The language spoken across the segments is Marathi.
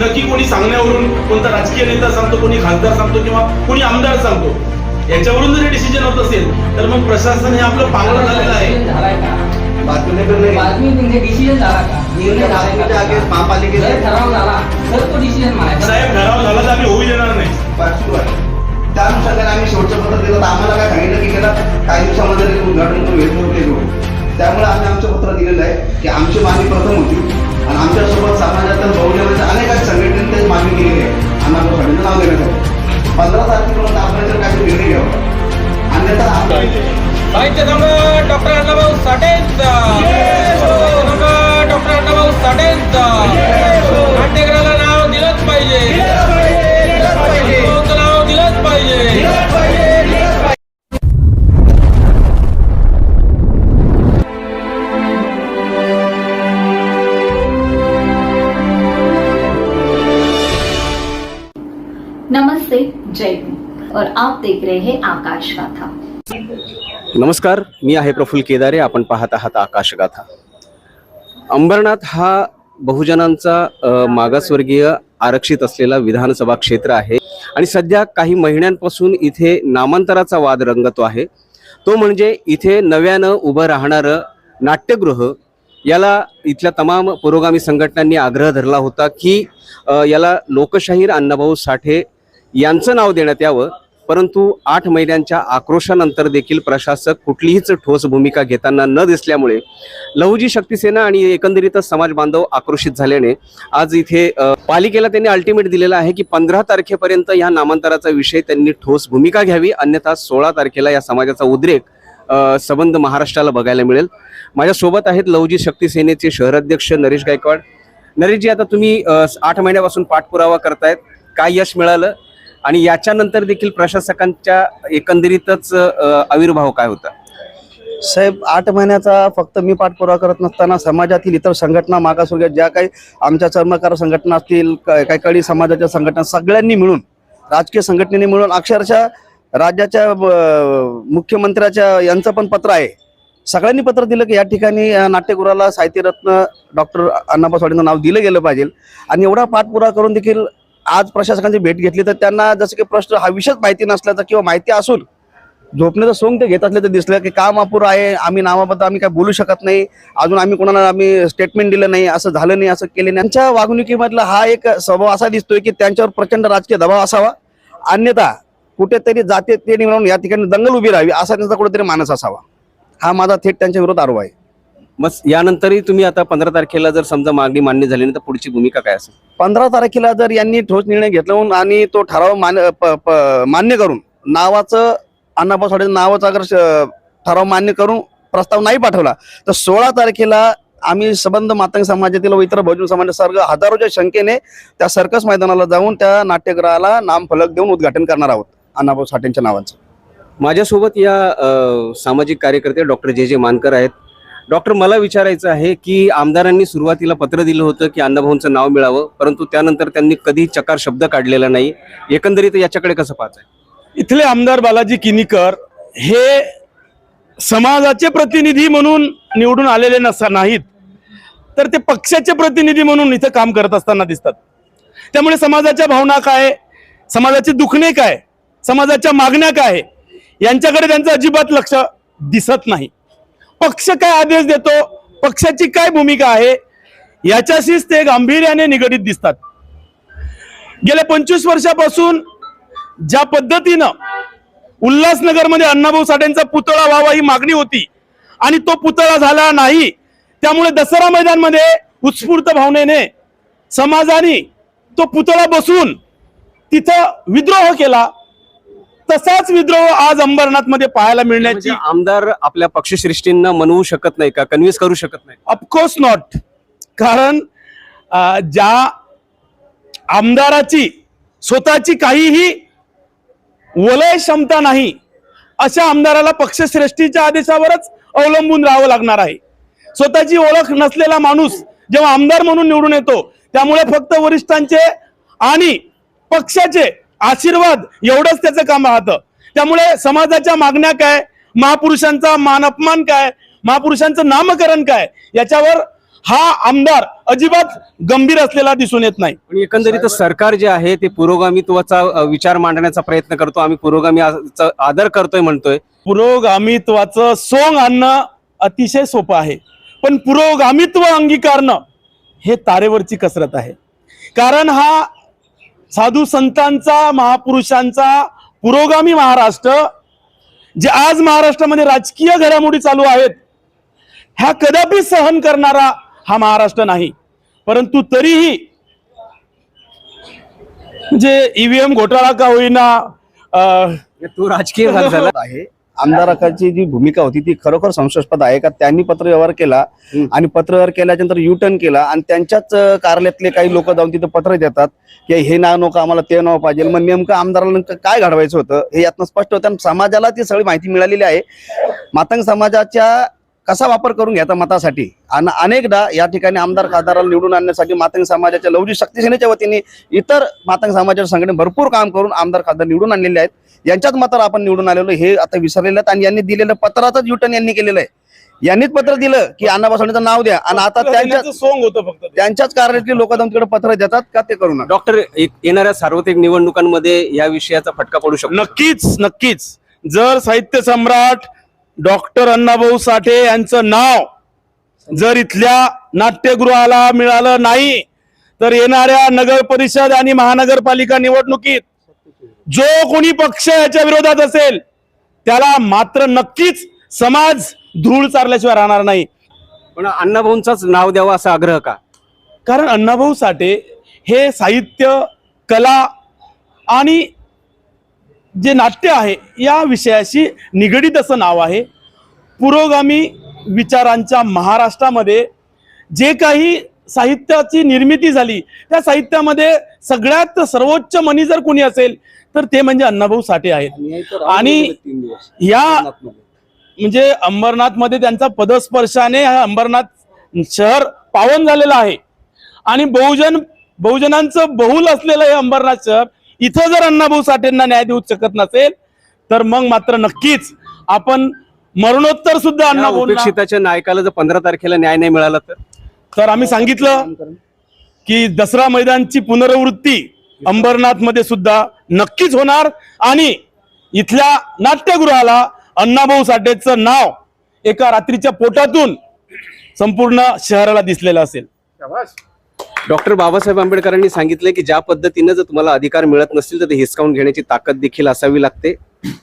नक्की कोणी सांगण्यावरून कोणता राजकीय नेता सांगतो कोणी खासदार सांगतो किंवा कोणी आमदार सांगतो. याच्यावरून जर डिसिजन होत असेल तर मग प्रशासन हे आपलं पांगलं झालेलं आहे. म्हणजे महापालिकेचे- ठराव झाला तर तो डिसिजन म्हणायचा. साहेब ठराव झाला तर आम्ही होऊ देणार नाही. त्या अनुषंगाने आम्ही शेवटचं पत्र दिलं तर आम्हाला काय सांगितलं की गेल्या काही दिवसामध्ये उद्घाटन करून नव्हते लोक त्यामुळे आम्ही आमचं पत्र दिलेलं आहे की आमची मागणी प्रथम होती. आणि आमच्यासोबत समाजातील बहुजनाच्या अनेक संघटनेने त्याची मागणी केलेली आहे. आम्हाला साडीचं नाव देण्यात आलं. पंधरा तारखेपर्यंत आपण जर काही निर्णय घ्यावा. अन्यथा साहित्य सम्राट डॉक्टर अण्णाभाऊ सम्राट डॉक्टर अण्णाभाऊ साठेंचा. नमस्ते जय और आप देख रहे हैं आकाश गाथा। नमस्कार मी आहे प्रफुल्ल केदारे आपण पाहत आहात आकाशगाथा अंबरनाथ हा बहुजनांचा मागासवर्गीय आरक्षित असलेला विधानसभा क्षेत्र आहे आणि सध्या काही महिन्यांपासून इथे नामांतराचा वाद रंगतो आहे. तो म्हणजे इथे नव्यानं उभं राहणारं नाट्यगृह याला इथल्या तमाम पुरोगामी संघटनांनी आग्रह धरला होता की याला लोकशाहीर अण्णाभाऊ साठे यांचं नाव देण्यात यावं. परंतु आठ महिन्यांच्या आक्रोशानंतर देखील प्रशासक कुठलीहीच ठोस भूमिका घेताना न दिसल्यामुळे लहुजी शक्तीसेना आणि एकंदरीतच समाज बांधव आक्रोशित झाल्याने आज इथे पालिकेला त्यांनी अल्टिमेट दिलेला आहे की पंधरा तारखेपर्यंत या नामांतराचा विषय त्यांनी ठोस भूमिका घ्यावी. अन्यथा सोळा तारखेला या समाजाचा उद्रेक संबंध महाराष्ट्राला बघायला मिळेल. माझ्यासोबत आहेत लहुजी शक्ती सेनेचे शहराध्यक्ष नरेश गायकवाड. नरेशजी आता तुम्ही आठ महिन्यापासून पाठपुरावा करतायत. काय यश मिळालं? आणि याच्यानंतर देखील प्रशासकांच्या एकंदरीतच आविर्भाव काय होता? साहेब आठ महिन्याचा फक्त मी पाठपुरावा करत नसताना समाजातील इतर संघटना मागासवर्गीय ज्या काही आमच्या चर्मकार संघटना असतील क- काही काळी समाजाच्या संघटना सगळ्यांनी मिळून राजकीय संघटनेने मिळून अक्षरशः राज्याच्या मुख्यमंत्र्याच्या यांचं पण पत्र आहे. सगळ्यांनी पत्र दिलं की या ठिकाणी नाट्यगृहाला साहित्यरत्न डॉक्टर अण्णाबा साठेंचं नाव दिलं गेलं पाहिजे. आणि एवढा पाठपुरावा करून देखील आज प्रशासकांची भेट घेतली तर त्यांना जसं की प्रश्न हा विषयच माहिती नसल्याचा किंवा माहिती असून झोपण्याचं सोंग ते घेत असले तर दिसलं की काम अपुरं आहे आम्ही नावाबद्दल आम्ही काय बोलू शकत नाही अजून आम्ही कोणाला आम्ही स्टेटमेंट दिलं नाही असं झालं नाही असं केलं नाही. त्यांच्या वागणुकीमधला हा एक स्वभाव असा दिसतोय की त्यांच्यावर प्रचंड राजकीय दबाव असावा. अन्यथा कुठेतरी जाते ते निवडून या ठिकाणी दंगल उभी राहावी असा त्यांचा कुठेतरी मानस असावा. हा माझा थेट त्यांच्या विरोधात आरोप आहे. मग यानंतरही तुम्ही आता पंधरा तारखेला जर समजा मागणी मान्य झाली नाही तर पुढची भूमिका काय असेल? पंधरा तारखेला जर यांनी ठोस निर्णय घेतला आणि तो ठराव मान्य प- प- मान्य करून नावाचं अण्णाभाऊ साठे नावाचा अगर श- ठराव मान्य करून प्रस्ताव नाही पाठवला तर सोळा तारखेला आम्ही संबंध मातंग समाजातील व इतर बहुजन समाजासारखं हजारोच्या संख्येने त्या सर्कस मैदानाला जाऊन त्या नाट्यगृहाला नामफलक देऊन उद्घाटन करणार आहोत अण्णाभाऊ साठेंच्या नावाचं. माझ्यासोबत या अ, सामाजिक कार्यकर्ते डॉक्टर जे जे मानकर आहेत डॉक्टर मला विचारायचं आहे की आमदारांनी सुरुवातीला पत्र दिलं होतं की अण्णाभाऊंचं नाव मिळावं परंतु त्यानंतर त्यांनी कधी चकार शब्द काढलेला नाही. एकंदरीत याच्याकडे कसं पाहताय? इथले आमदार बालाजी किनीकर हे समाजाचे प्रतिनिधी म्हणून निवडून आलेले नसा नाहीत. तर ते पक्षाचे प्रतिनिधी म्हणून इथं काम करत असताना दिसतात. त्यामुळे समाजाच्या भावना काय? समाजाचे दुखणे काय? समाजाच्या मागण्या काय? यांच्याकडे त्यांचं अजिबात लक्ष दिसत नाही. पक्ष काय आदेश देतो? पक्षाची काय भूमिका आहे? याच्याशीच ते गांभीर्याने निगडीत दिसतात. गेल्या पंचवीस वर्षापासून ज्या पद्धतीनं उल्हासनगरमध्ये अण्णाभाऊ साठेंचा पुतळा व्हावा ही मागणी होती आणि तो पुतळा झाला नाही त्यामुळे दसरा मैदानमध्ये उत्स्फूर्त भावनेने समाजाने तो पुतळा बसून तिथं विद्रोह केला. तसाच विद्रोह आज अंबरनाथमध्ये पाहायला मिळण्याची म्हणजे आमदार आपल्या पक्षश्रेष्ठींना मनवू शकत नाही का? कन्व्हिन्स करू शकत नाही. ऑफकोर्स नॉट कारण अं, ज्या आमदाराची स्वतःची काहीही वलय क्षमता नाही अशा आमदाराला पक्षश्रेष्ठीच्या आदेशावरच अवलंबून राहावं लागणार आहे. स्वतःची ओळख नसलेला माणूस जेव्हा आमदार म्हणून निवडून येतो त्यामुळे फक्त वरिष्ठांचे आणि पक्षाचे आशीर्वाद एवढंच त्याचं काम राहतं. त्यामुळे समाजाच्या मागण्या काय? महापुरुषांचा मान अपमान काय? महापुरुषांचं नामकरण काय? याच्यावर हा आमदार अजिबात गंभीर असलेला दिसून येत नाही. पण एकंदरीत सरकार जे आहे ते पुरोगामित्वाचा विचार मांडण्याचा प्रयत्न करतो. आम्ही पुरोगामी आदर करतोय म्हणतोय. पुरोगामित्वाचं सोंग आणणं अतिशय सोपं आहे. पण पुरोगामित्व अंगीकारणं हे तारेवरची कसरत आहे. कारण हा साधू संतांचा महापुरुषांचा पुरोगामी महाराष्ट्र जे आज महाराष्ट्रामध्ये राजकीय घडामोडी चालू आहेत ह्या कदापि सहन करणारा हा महाराष्ट्र नाही. परंतु तरीही म्हणजे ईव्हीएम घोटाळा का होईना तो राजकीय झाला. आहे. आमदाराची जी भूमिका होती ती खरोखर संशयास्पद आहे का? त्यांनी पत्रव्यवहार केला. आणि पत्रव्यवहार केल्यानंतर यू टर्न केला आणि त्यांच्याच कार्यालयातले काही लोक जाऊन तिथे पत्र देतात की हे नाव नको आम्हाला ते नाव पाहिजे. मग नेमकं आमदाराला काय घडवायचं होतं हे यातनं स्पष्ट होतं आणि समाजाला ती सगळी माहिती मिळालेली आहे. मातंग समाजाच्या कसा वापर करून घ्यायचा मतासाठी? आणि अनेकदा या ठिकाणी आमदार खासदाराला निवडून आणण्यासाठी मातंग समाजाच्या लवजी शक्ती सेनेच्या वतीने इतर मातंग समाजाच्या संघटने भरपूर काम करून आमदार खासदार निवडून आणलेले आहेत. यांच्याच मतावर आपण निवडून आलेलो हे आता विसरलेलं आहेत आणि यांनी दिलेलं पत्राचंच युटर्न यांनी केलेलं आहे. यांनीच पत्र दिलं की अण्णा बसवण्याचं नाव द्या आणि आता त्यांच्या सोंग होतं फक्त. त्यांच्याच कार्यालयातली लोक जाऊन तिकडे पत्र देतात का ते करू नका? डॉक्टर येणाऱ्या सार्वत्रिक निवडणुकांमध्ये या विषयाचा फटका पडू शकतो. नक्कीच नक्कीच. जर साहित्य सम्राट डॉक्टर अण्णाभाऊ साठे यांचं नाव जर इथल्या नाट्यगृहाला मिळालं नाही तर येणाऱ्या नगर परिषद आणि महानगरपालिका निवडणुकीत जो कोणी पक्ष याच्या विरोधात असेल त्याला मात्र नक्कीच समाज धूळ चारल्याशिवाय राहणार नाही. पण अण्णाभाऊंचाच नाव द्यावं असा आग्रह का? कारण अण्णाभाऊ साठे हे साहित्य कला आणि जे नाट्य आहे या विषयाशी निगडीत असं नाव आहे. पुरोगामी विचारांच्या महाराष्ट्रामध्ये जे काही साहित्याची निर्मिती झाली त्या साहित्यामध्ये सगळ्यात सर्वोच्च मनी जर कोणी असेल तर ते म्हणजे अण्णाभाऊ साठे आहेत. आणि या म्हणजे अंबरनाथमध्ये त्यांचा पदस्पर्शाने हा अंबरनाथ शहर पावन झालेलं आहे. आणि बहुजन बहुजनांचं बहुल असलेलं हे अंबरनाथ शहर इथं जर अण्णाभाऊ साठेंना न्याय देऊ शकत नसेल तर मग मात्र नक्कीच आपण मरणोत्तर सुद्धा अण्णाभाऊ उपेक्षिताच्या नायकाला जर पंधरा तारखेला न्याय नाही मिळाला तर? तर आम्ही सांगितलं की दसरा मैदानची पुनरावृत्ती अंबरनाथमध्ये सुद्धा नक्कीच होणार आणि इथल्या नाट्यगृहाला अण्णाभाऊ साठेचं नाव एका रात्रीच्या पोटातून संपूर्ण शहराला दिसलेलं असेल. डॉक्टर बाबासाहेब आंबेडकरांनी सांगितले की ज्या पद्धतीनं जर तुम्हाला अधिकार मिळत नसतील तर ते हिसकावून घेण्याची ताकद देखील असावी लागते.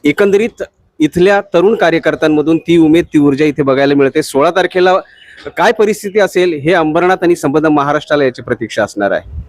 एकंदरीत इथल्या तरुण कार्यकर्त्यांमधून ती उमेद ती ऊर्जा इथे बघायला मिळते. सोळा तारखेला काय परिस्थिती असेल हे अंबरनाथ आणि संबंध महाराष्ट्राला याची प्रतीक्षा असणार आहे.